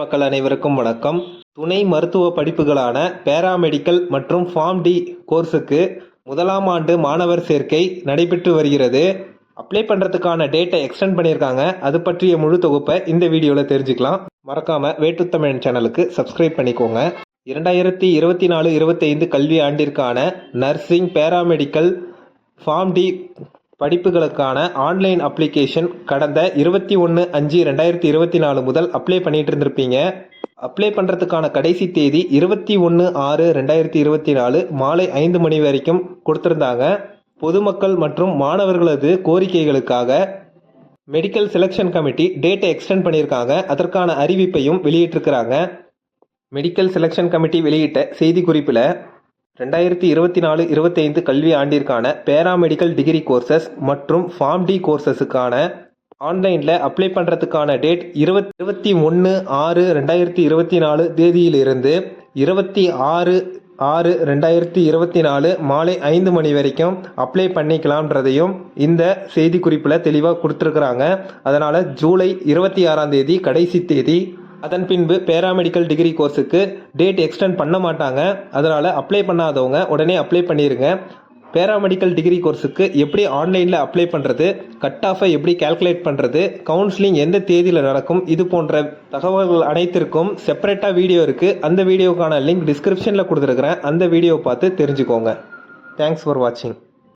மக்கள் அனைவருக்கும் வணக்கம். துணை மருத்துவ படிப்புகளான பேராமெடிக்கல் மற்றும் ஃபார்ம் டி கோர்ஸுக்கு முதலாம் ஆண்டு மாணவர் சேர்க்கை நடைபெற்று வருகிறது. அப்ளை பண்ணுறதுக்கான டேட்டை எக்ஸ்டெண்ட் பண்ணியிருக்காங்க. அது பற்றிய முழு தொகுப்பை இந்த வீடியோவில் தெரிஞ்சுக்கலாம். மறக்காமல் வேட்டுத்தமிழன் சேனலுக்கு சப்ஸ்கிரைப் பண்ணிக்கோங்க. இரண்டாயிரத்தி இருபத்தி நாலு இருபத்தைந்து கல்வி ஆண்டிற்கான நர்சிங் பேராமெடிக்கல் ஃபார்ம் டி படிப்புகளுக்கான ஆன்லைன் அப்ளிகேஷன் கடந்த இருபத்தி ஒன்று அஞ்சு ரெண்டாயிரத்தி இருபத்தி நாலு முதல் அப்ளை பண்ணிட்டு இருந்திருப்பீங்க அப்ளை பண்ணுறதுக்கான கடைசி தேதி இருபத்தி ஒன்று ஆறு ரெண்டாயிரத்தி இருபத்தி நாலு மாலை ஐந்து மணி வரைக்கும் கொடுத்துருந்தாங்க. பொதுமக்கள் மற்றும் மாணவர்களது கோரிக்கைகளுக்காக மெடிக்கல் செலெக்ஷன் கமிட்டி டேட்டை எக்ஸ்டெண்ட் பண்ணியிருக்காங்க. அதற்கான அறிவிப்பையும் வெளியிட்டிருக்கிறாங்க. மெடிக்கல் செலெக்ஷன் கமிட்டி வெளியிட்ட செய்திக்குறிப்பில் ரெண்டாயிரத்தி இருபத்தி நாலு இருபத்தைந்து கல்வி ஆண்டிற்கான பேராமெடிக்கல் டிகிரி கோர்சஸ் மற்றும் ஃபார்ம் டி கோர்சஸுக்கான ஆன்லைனில் அப்ளை பண்ணுறதுக்கான டேட் இருபத் இருபத்தி ஒன்று ஆறு ரெண்டாயிரத்தி இருபத்தி நாலு தேதியிலிருந்து இருபத்தி ஆறு ஆறு ரெண்டாயிரத்தி இருபத்தி நாலு மாலை ஐந்து மணி வரைக்கும் அப்ளை பண்ணிக்கலாம்ன்றதையும் இந்த செய்திக்குறிப்பில் தெளிவாக கொடுத்துருக்குறாங்க. அதனால் ஜூலை இருபத்தி ஆறாம் தேதி கடைசி தேதி அதன் பின்பு பேராமெடிக்கல் டிகிரி கோர்ஸுக்கு டேட் எக்ஸ்டெண்ட் பண்ண மாட்டாங்க. அதனால் அப்ளை பண்ணாதவங்க உடனே அப்ளை பண்ணிடுங்க பேராமெடிக்கல் டிகிரி கோர்ஸுக்கு எப்படி ஆன்லைனில் அப்ளை பண்ணுறது கட் ஆஃபை எப்படி கால்குலேட் பண்ணுறது கவுன்சிலிங் எந்த தேதியில் நடக்கும் இது போன்ற தகவல்கள் அனைத்திற்கும் செப்பரேட்டாக வீடியோ இருக்குது அந்த வீடியோக்கான லிங்க் டிஸ்கிரிப்ஷனில் கொடுத்துருக்குறேன். அந்த வீடியோ பார்த்து தெரிஞ்சுக்கோங்க. தேங்க்ஸ் ஃபார் வாட்சிங்